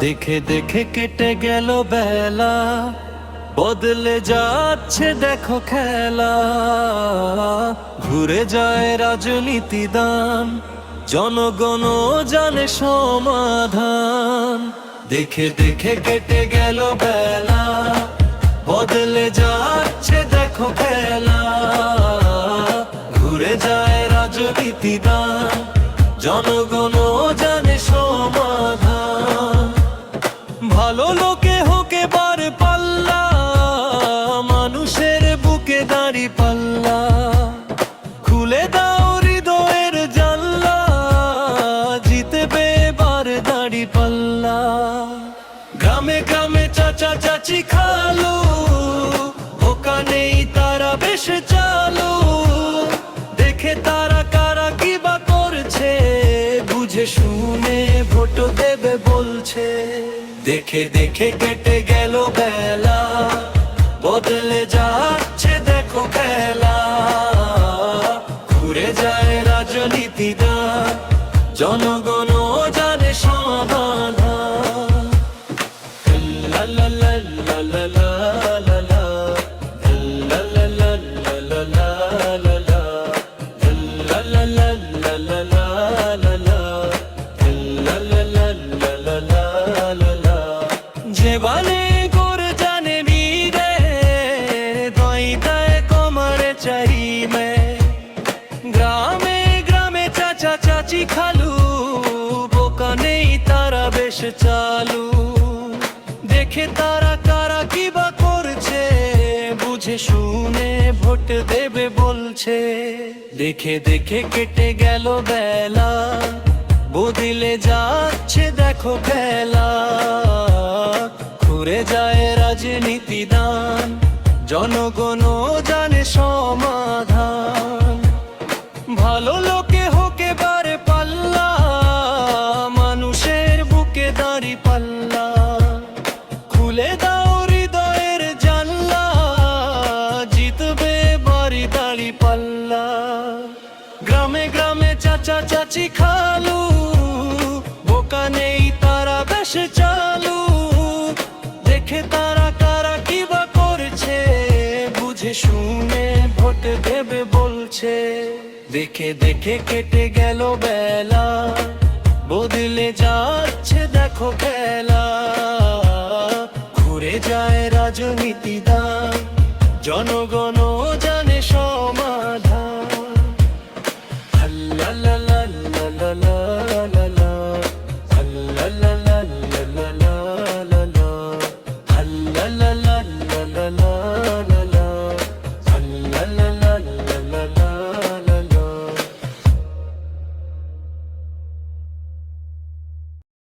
দেখে দেখে কেটে গেল বেলা। বদলে যাচ্ছে দেখো খেলা। ঘুরে যায় রাজনীতি দান জনগণ জানে সমাধান। দেখে দেখে কেটে গেল বেলা। বদলে যাচ্ছে দেখো খেলা। রাজনীতি দান জনগণ জানে সমাধান। ভালো লোকে হোকে বার পাল্লা, মানুষের বুকে দাঁড়ি পাল্লা। খুলে দাও হৃদয়ের জানলা, জিতবে বার দাঁড়ি পাল্লা। গ্রামে গ্রামে চাচা চাচি খালু ওখানেই তারা বেশ চালু শুনে ভোট দেবে বলছে দেখে দেখে কেটে গেল বেলা বদলে যাচ্ছে দেখো খেলা ঘুরে যায় রাজনীতিদার জনগণ জানে সমাধান লা। লা লা লা লা লা লা লা লা। লা চাচা খালু, বোকা নেই তারা বেশ চালু। দেখে তারা কারা কি বা করছে, বুঝে শুনে ভোট দেবে বলছে। দেখে দেখে কেটে গেল বেলা, বদিলে যাচ্ছে দেখো খেলা। ঘুরে যায় রাজনীতি দান, জনগণ গ্রামে গ্রামে চাচা চাচি খালু। বোকা নেই তারা বেশ চালু। দেখে তারা কারা কি বা করছে, বুঝে শুনে ভোট দেবে বলছে। দেখে দেখে কেটে গেল বেলা, বদলে যাচ্ছে দেখো খেলা। ঘুরে যায় রাজনীতি দান জনগণ Love.